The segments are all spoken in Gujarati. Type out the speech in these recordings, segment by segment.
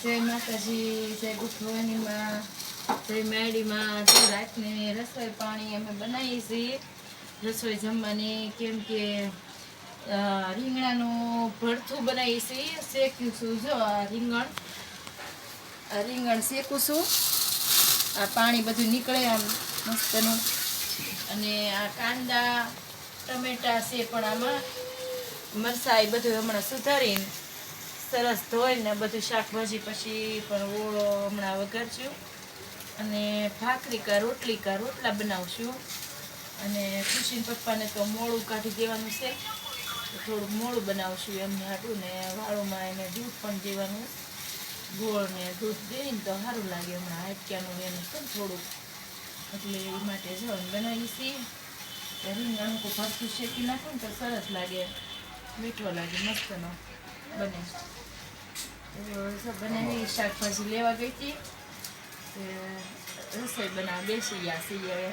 જય માતાજી, જય ગુઠવાનીમાં જય મેડીમાં રાતની રસોઈ પાણી અમે બનાવીએ છીએ. રસોઈ જમવાની કેમ કે રીંગણાનું ભરથું બનાવીએ છીએ. શેક્યું છું, જો આ રીંગણ આ રીંગણ શેકું છું. આ પાણી બધું નીકળે આમ મસ્તનું. અને આ કાંદા, ટમેટા છે પણ આમાં મરસાઈ બધું હમણાં સુધારીને સરસ ધોઈને બધું શાકભાજી પછી પણ ઓળો હમણાં વઘારશું અને ભાખરી કા રોટલી કા રોટલા બનાવશું. અને ખુશીન પપ્પાને તો મોડું કાઢી દેવાનું છે. તો થોડુંક મોડું બનાવશું એમને હાટું ને વાળુમાં એને દૂધ પણ દેવાનું. ગોળ ને દૂધ દઈને તો સારું લાગે હમણાં હાટક્યાનું એનું છે થોડુંક. એટલે એ માટે જવાનું બનાવીએ છીએ. રીંગણ ભરતું શેકી નાખું ને તો સરસ લાગે. મીઠો લાગે, મસ્તનો. બને. બનાવી શાકભાજી લેવા ગઈ હતી. રસોઈ બનાવવા બેસી ગયા છીએ હવે.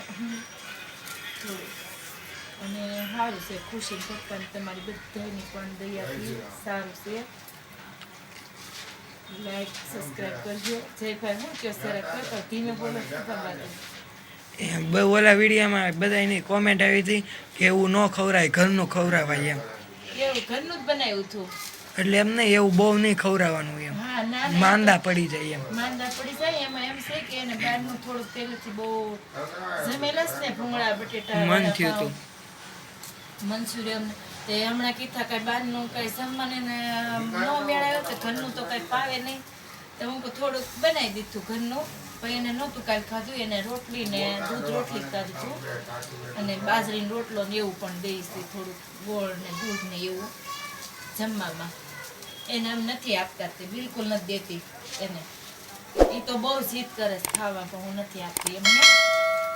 અને સારું છે ખુશી પપ્પાને તમારી બધાની પણ દયાથી સારું છે. લાઈક સબસ્ક્રાઈબ કરજો. જય ભાઈ હું કયો સરસ કરતો? ધીમે બોલો શું કરવાનું એમ બ- ઓલા વિડીયોમાં બધાની કોમેન્ટ આવી હતી કે એવું ન ખવરાય ઘરનું ખવરાવાય એમ. એવું ઘરનું જ બનાવ્યું હતું? એટલે એમને એવું બહુ નહીં ખવડાવવાનું એમ. માંદા પડી જાય એમ. માંદા પડી જાય. એમાં એમ છે કે એને બહારનું થોડુંક પહેલેથી બહુ જમેલા ને ભૂંગળા બટેટા મન થયું હતું. મંચુરિયન તે હમણાં કીધા કઈ બહારનું કઈ જમવાને ને ન મેળાયો કે ઘરનું તો કઈ પાવે નહીં. તો હું થોડુંક બનાવી દીધું ઘરનું. પછી એને નહોતું કાંઈ ખાધું. એને રોટલી ને દૂધ રોટલી ખાધું હતું અને બાજરીનો રોટલો ને એવું પણ દઈશ થોડુંક ગોળ ને દૂધ ને એવું જમવામાં. એને એમ નથી આપતા તે, બિલકુલ નથી દેતી એને. એ તો બહુ જીદ કરે છે ખાવા પણ હું નથી આપતી એમને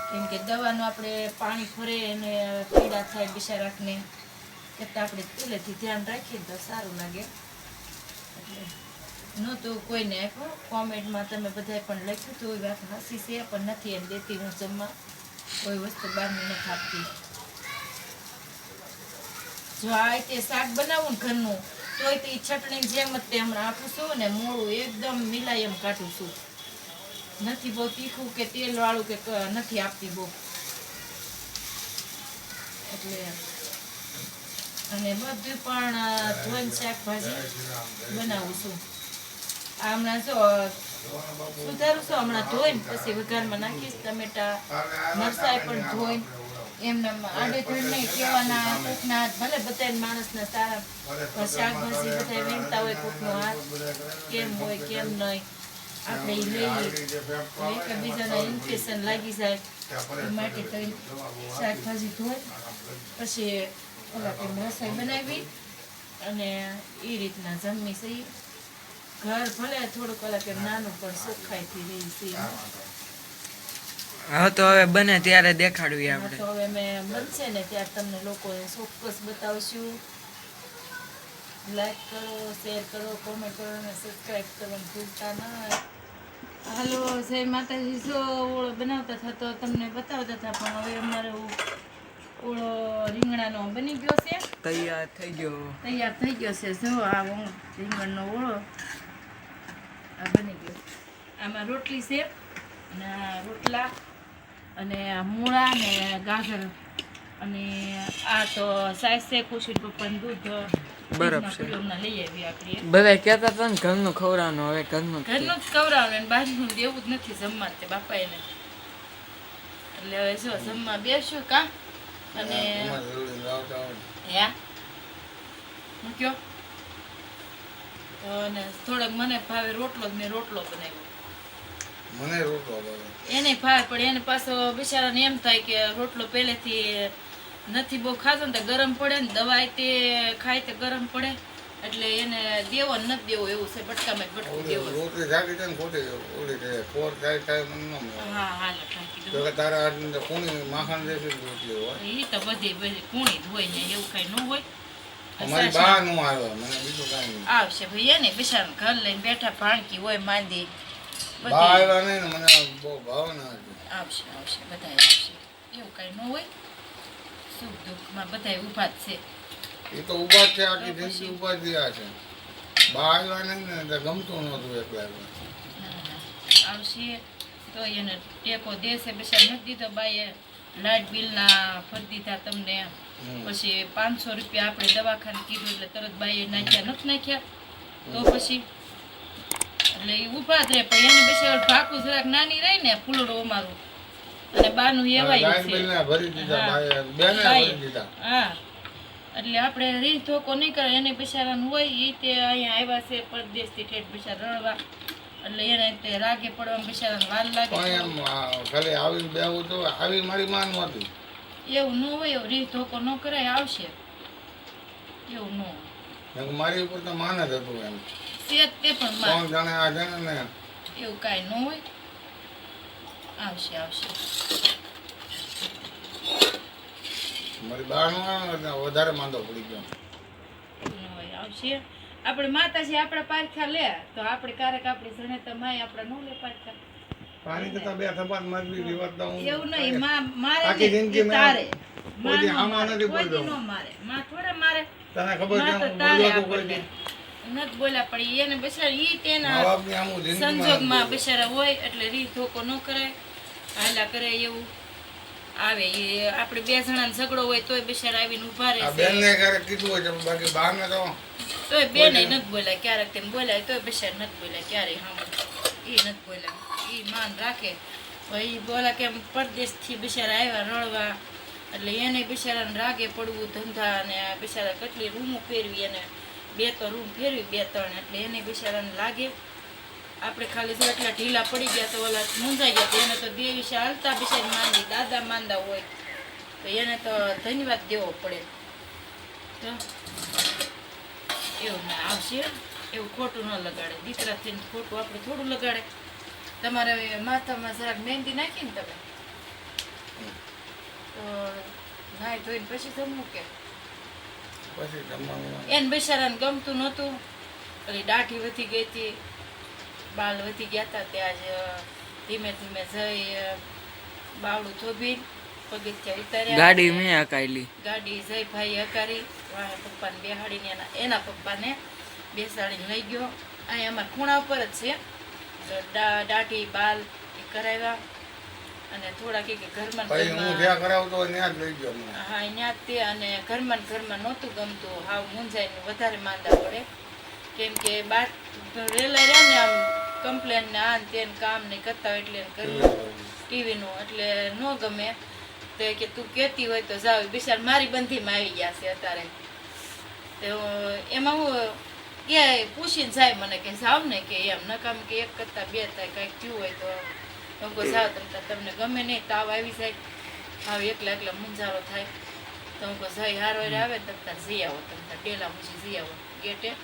કેમ કે દવાનું આપણે પાણી ફરે એને પીડા થાય બિચારાકને કરતાં આપણે પહેલેથી ધ્યાન રાખીએ તો સારું લાગે. એટલે નહોતું કોઈને આપ્યું. કોમેન્ટમાં તમે બધાએ પણ લખ્યું હતું એ વાત હસી છે, પણ નથી એમ દેતી હું જમવા. કોઈ વસ્તુ બહારની નથી આપતી. જો આ રીતે શાક બનાવું ઘરનું તોય તે ચટણી જેમ તે હમણાં આપું ને મોળું એકદમ મિલાયમ કાઢું છું. નથી બહુ તીખું કે તેલ વાળું કે નથી આપતી બહુ. એટલે અને બધું પણ ધોઈને શાકભાજી બનાવું છું. હમણાં જો સુધારું છું હમણાં ધોઈને, પછી વઘારમાં નાખીશ ટમેટા મરસાય પણ ધોઈને. એમને આડે ધોઈને નહીં કહેવાના, કોકના ભલે બધાય માણસના સારા શાકભાજી બધા વેણતા હોય, કોકનો હાથ, કેમ હોય, કેમ નહીં, આપણે ઈ લઈએ. કે એકબીજાના ઇન્ફેક્શન લાગી જાય, એ માટે તો શાકભાજી ધોઈ, પછી ઓલા કે રસોઈ બનાવી અને એ રીતના જમી છે ઘર ભલે થોડુંક ઓલા નાનું પણ સુખાઈથી રહી છે હવે તો હવે બને ત્યારે દેખાડવી હા, આપણે. તો હવે મેં બનશે ને ત્યારે તમને લોકો ચોક્કસ બતાવશું. લાઈક કરો શેર કરો કોમેન્ટ કરો અને સબસ્ક્રાઈબ કરવાનું ભૂલતા ના હાલો જય માતાજી. જો ઓળો બનાવતા હતા તો તમને બતાવતા હતા પણ હવે અમારે ઓળો રીંગણાનો બની ગયો છે. તૈયાર થઈ ગયો. તૈયાર થઈ ગયો છે. જો આ રીંગણનો ઓળો આ બની ગયો. આમાં રોટલી છે અને રોટલા અને મૂળા ને ગાજર અને આ તો સાઈઝ છે કુશી પપ્પાનું દૂધ બરફ છે. લઈ આવી આપણે. બધા કહેતા હતા ને ઘરનું ખવડાવવાનું હવે ઘરનું જ ઘરનું જ ખવડાવવાનું બહારનું દેવું જ નથી જમવા તે બાપા એને એટલે હવે જો જમવા બેસ્યું કા? અને હે? મૂક્યો અને થોડોક મને ભાવે રોટલો જ મેં રોટલો બનાવ્યો. મને રોટલો એને ભાવે પણ એને પાછો બિચારાને એમ થાય કે રોટલો પહેલેથી નથી બહુ ખાતો ને ગરમ પડે ને દવાઈ તે ખાય તે ગરમ પડે. એટલે એને દેવો ન દેવો એવું છે બટકામાં બટકું દેવો રોટલી જાગી જાય ને ખોટી ઓલી કે ફોર થાય થાય મને હા હાલો ટાંકી તો કે તારા હાથની કોણી માખણ દેશે રોટલી હોય. એ તો બધી બધી કોણી જ હોય ને એવું કઈ ન હોય. અમારી બા નું આવ્યો મને બીજું કાંઈ આવશે ભાઈ એને બિચારા ઘર લઈને બેઠા ભાણકી હોય માંદી. બધી આવ્યા નહીં ને મને બહુ ભાવ ના હતી. આવશે આવશે બધા આવશે. એવું કઈ ન હોય. સુખ દુઃખમાં બધા ઊભા જ છે. એ તો ઊભા જ છે આટલી જિંદગી ઊભા જ રહ્યા છે. બહાર આવ્યા નહીં ને એટલે ગમતું નહોતું એકલા એકલા. આવશે. તો એને ટેકો દેશે પછી નથી દીધો બાઈએ. લાઇટ બિલના ફરી દીધા તમને. પછી પાંચસો રૂપિયા આપણે દવાખાને કીધું એટલે તરત બાઈએ નાખ્યા નથી નાખ્યા? તો પછી? એટલે એ ઊભા જ રહે. પણ એને પછી ભાકું જરાક નાની રહી ને ફૂલડો અમારું. અને બાનું એવાય છે. હા. એટલે આપણે રીત ધોકો નહીં કરે એને બિચારાનું હોય એ તે અહીંયા આવ્યા છે પરદેશથી ઠેઠ બિચારા રણવા. એટલે એને તે રાગે પડવામાં બિચારાને વાર લાગે. ખાલી આવી બેવું તો આવી મારી માન નહોતી. એવું ન હોય એવું રીત ધોકો ન કરાય આવશે. એવું ન હોય. મારી ઉપર તો માન જ હતું એમ. સેજ તે પણ માં ત્રણ જણે આ છે ને એવું કાંઈ ન હોય. આવશે આવશે. મારી બહારનું આવે ને વધારે માંદો પડી ગયો. આવશે. આપણે માતાજી આપણા પારખા લે તો આપણે ક્યારેક આપણી જણેતા માય આપણા ન લે પારખા. પાણી કરતા બે થપાત મારવી વિવાદ તો હું એવું નહીં માં મારે આખી જિંદગી મેં તારે. માં આમાં નથી બોલ્યો. મારે. માં થોડા મારે. તને ખબર છે તો બોલ્યો તો કોઈ નથી બોલ્યા પણ એને બિચારા ઈ તેના સંજોગમાં બિચારા હોય એટલે રી ધોકો ન કરાય હાલા કરે એવું. આવે એ આપણે બે જણાને ઝઘડો હોય તોય બિચારા આવીને ઊભા રહે બેનને ક્યારેક કીધું હોય બાકી બહારને તો તોય બેન નથી બોલ્યા ક્યારેક તેમ બોલાય તોય બિચારા નથી બોલ્યા ક્યારેય હા એ નથી બોલ્યા એ માન રાખે. એ બોલા કે પરદેશથી બિચારા આવ્યા રળવા એટલે એને બિચારાને રાગે પડવું ધંધા અને બિચારા કેટલી રૂમો પહેરવી અને બે તો રૂમ ફેરવી, બે ત્રણ, એટલે એને બિચારાને લાગે. આપણે ખાલી જો એટલા ઢીલા પડી ગયા તો ઓલા મૂંઝાઈ ગયા એને તો બે વિશે હાલતા બિચારી માંદી, દાદા માંદા હોય. તો એને તો ધન્યવાદ દેવો પડે. તો એવું ના આવશે, એવું ખોટું ન લગાડે. દીકરા થઈને ખોટું આપણે થોડું લગાડે. તમારે માથામાં જરાક મહેંદી નાખીને તમે? તો નાઈ ધોઈને પછી જમવું કે? પછી જમવાનું. એને બિચારાને ગમતું નહોતું. પછી દાઢી વધી ગઈ હતી. બાલ વધી ગયા હતા. ત્યાં જ ધીમે ધીમે જઈ બાવડું થોભી પગથિયા ઉતાર્યા. ગાડી મેં હકાયેલી. ગાડી જયભાઈ હકારી. વાહે પપ્પાને બેહાડીને એના એના પપ્પાને બેસાડીને લઈ ગયો. અહીંયા અમારા ખૂણા ઉપર જ છે. દાઢી બાલ એ કરાવ્યા. અને થોડા કે ઘરમાં હું જ્યાં કરાવતો ત્યાં જ લઈ ગયો હા ત્યાં જ તે અને ઘરમાં ઘરમાં નહોતું ગમતું. હાવ મૂંઝાઈને વધારે માંદા પડે. કેમ કે બાર રેલા રહ્યા ને આમ કમ્પ્લેન ને આ તે કામ ને કરતા હોય એટલે કર્યું ટીવીનું એટલે ન ગમે. તો કે તું કહેતી હોય તો જાવ. બિચાર મારી બંધીમાં આવી ગયા છે અત્યારે. તો એમાં હું કે પૂછીને જાય મને કે જાવ ને કે. એમ નકામ કે એક કરતાં બે થાય કાંઈક થયું હોય તો હું જાઓ તમે તમને ગમે નહીં તાવ આવી જાય. હાવ એકલા એકલા મુંજારો થાય. તો હું જઈ હારો આવે ને તમ જઈ આવો તમે તાર ડેલા મૂછી જઈ આવો. ગેટે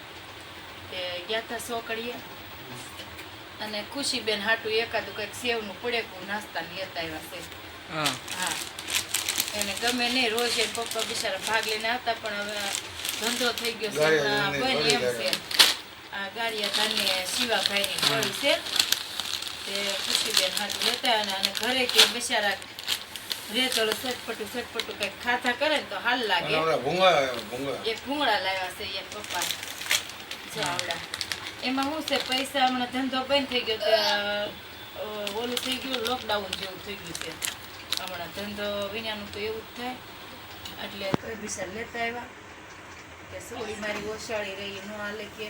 તે ગયા હતા સોકડીએ. અને ખુશીબેન હાટું એકાદું કંઈક સેવનું પડેકું નાસ્તા લેતા આવ્યા છે. હા. હા. એને ગમે નહીં રોજ એ પપ્પા બિચારા ભાગ લઈને આવતા પણ હવે ધંધો થઈ ગયો છે એમ છે. આ ગાડિયા ધાને શિવાભાઈની ગળી છે. તે ખુશીબેન હાથ લેતા અને ઘરે કે બિચારા રેતળ સટપટું સટપટું કંઈક ખાતા કરે ને તો હાલ લાગે. ભૂંગળા લાવ્યા છે એ પપ્પા. જો એમાં શું છે પૈસા હમણાં ધંધો બંધ થઈ ગયો તે ઓલું થઈ ગયું લોકડાઉન જેવું થઈ ગયું છે. હમણાં ધંધો વિનાનું તો એવું જ થાય. એટલે બિચાર લેતા આવ્યા કે સોળી મારી ઓછાળી રહી ન હાલે કે.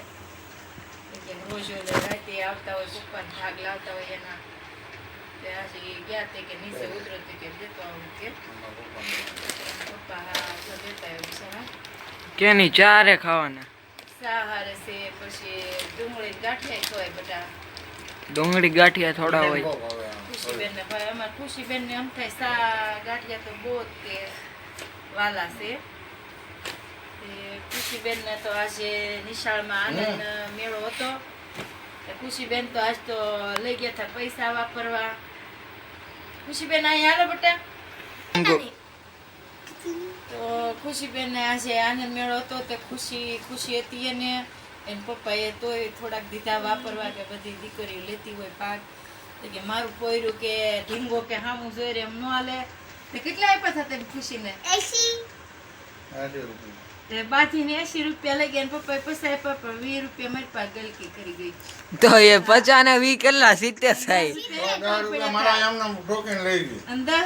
એ કે રોજ ઓલે રાતે આવતા હોય પપ્પાને ભાગ લાવતા હોય એના તે આજે એ ગયા તે કે નીચે ઉતરતી કે દેતો આવું કે પપ્પા હા જો દેતા આવ્યા બિચારા કેની ચારે ખાવાના સાહારે છે પછી ડુંગળી ગાંઠિયા ખવાય બધા ડુંગળી ગાંઠિયા થોડા હોય બહુ ભાવે આ. ખુશીબેન ને ભાઈ અમારે ખુશીબેન ને આમ થાય સા ગાંઠિયા તો બહુ જ તે વાલા છે તે ખુશીબેન ને તો આજે નિશાળમાં આનંદ મેળો હતો. તે ખુશીબેન તો આજ તો લઈ ગયા હતા પૈસા વાપરવા. ખુશીબેન અહીં હાલો બટા? તો ખુશીબેન ને આજે આનંદ મેળો હતો તે ખુશી ખુશી હતી એને. એમ પપ્પાએ તોય થોડાક દીધા વાપરવા કે બધી દીકરીઓ લેતી હોય પાક. તો કે મારું પોયરું કે ઢીંગો કે હામું જોઈ રે એમ ન હાલે. તે કેટલા આપ્યા હતા તેમ ખુશીને? એસી રૂપિયા. લઈ ગયા પપ્પાએ પૈસા આપ્યા પણ વીસ રૂપિયા મારી પાસે ગલકી કરી ગઈ. તો એ પચાસ ને વી કેટલા સિત્તેર થાય? દસ રૂપિયા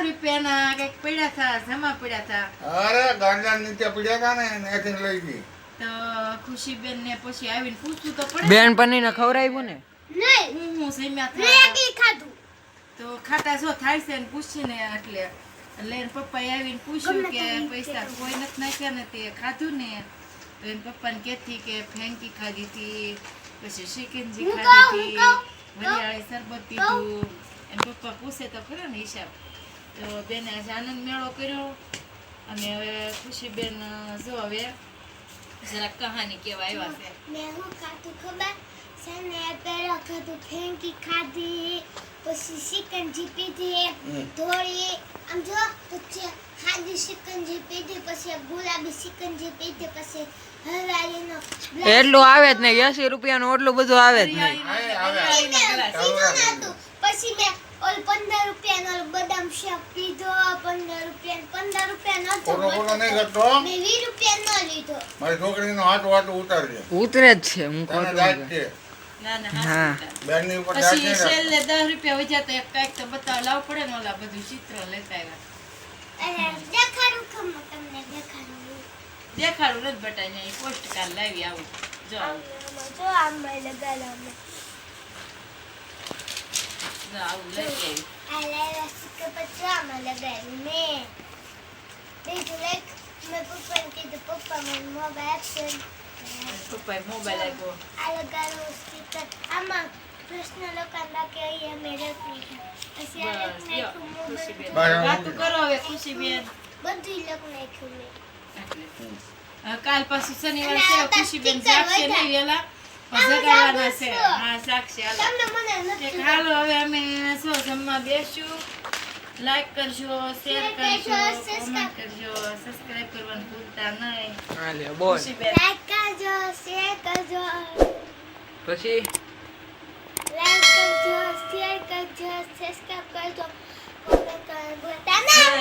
રૂપિયાના કંઈક પડ્યા હતા જમા પડ્યા હતા. અરે ગાંડા નીચે પડ્યા હતા ને એનાથી લઈ ગઈ. તો ખુશીબેન ને પછી આવીને પૂછવું તો પડે. બેન પની ને ખવડાવ્યું ને? હું હું સેમ્યા થાય ખાધું. તો ખાટા જો થાય છે ને પૂછીને એટલે. એટલે એના પપ્પાએ આવીને પૂછ્યું કે પૈસા કોઈ નથી નાખ્યા ને તે ખાધું ને? તો એના પપ્પાને કહેતી કે ફેંકી ખાધી હતી પછી શિકંજી ખાધી હતી. વરિયાળી શરબત પીધું એના પપ્પા પૂછે તો ખરો ને હિસાબ. તો બેને આજે આનંદ મેળો કર્યો અને હવે ખુશીબેન જો હવે જરાક કહાની કેવા આવ્યા છે. મેં હું ખાધું ખબર? છે ને પહેલા ખાધું ફેંકી ખાધી પછી સિકંજી પીધી. થોડી આમ જો પછી ખાધી સિકંજી પીધી પછી ગુલાબી સિકંજી પીધી પછી હલવાડીનો એટલું આવે જ નહીં એસી રૂપિયાનું એટલું બધું આવે જ નહીં. નતું. પછી મેં ઓલ પંદર રૂપિયાનો બદામ શેક પીધો પંદર રૂપિયા પંદર રૂપિયા ખોટો નહીં નતો કરતો મેં વીસ રૂપિયા નો લીધો. મારી છોકરીનો હાથ વાટ ઉતારજે. ઉતરે જ છે હું કહું. ના ના હા. હાચું છે. બેનની ઉપર પછી નહીં રાખતો. છેલ્લે રૂપિયા વધ્યા તો એક કાંઈક તો બતાવ લાવવું પડે ને ઓલા બધું ચિત્ર લેતા આવ્યા દેખાડું ખમો તમને દેખાડું દેખાડું નથી બટા અહીંયા પોસ્ટ કાર્ડ લાવી આવું જો આવું. જો આમાં લગાડો જો આવું લઈ આવી આ લાવ્યા સિક્કા પછી આમાં લગાવ્યું મેં બીજું લાઈક મેં પપ્પાને કીધું પપ્પા મને મોબાઈલ આપશે પપ્પાએ મોબાઈલ આપ્યો આ લગાડું સ્ટીકર આમાં કૃષ્ણ લોકાન બાકી અહીંયા મેં લખી પછી આ લખ બસ નાખ્યું મોબાઈલ. વાતું કરો હવે ખુશીબેન બધું લખ નાખ્યું મેં કાલ પાછું શનિવાર છે ખુશીબેન જાગશે. નહીં વેલા જગાડવાના જાગું છે. હા સાક્ષી હાલો કે હાલો હવે અમે શું જમવા બેસશું લાઈક કરજો શેર કરજો કરજો, કોમેન્ટ કરજો સબસ્ક્રાઇબ કરવાનું ભૂલતા નહીં. હાલે બોલ. લાઈક કરજો શેર કરજો. પછી? લાઈક કરજો શેર કરજો સબસ્ક્રાઇબ કરજો. કોમેન્ટ કરવાનું ભૂલતા નહીં.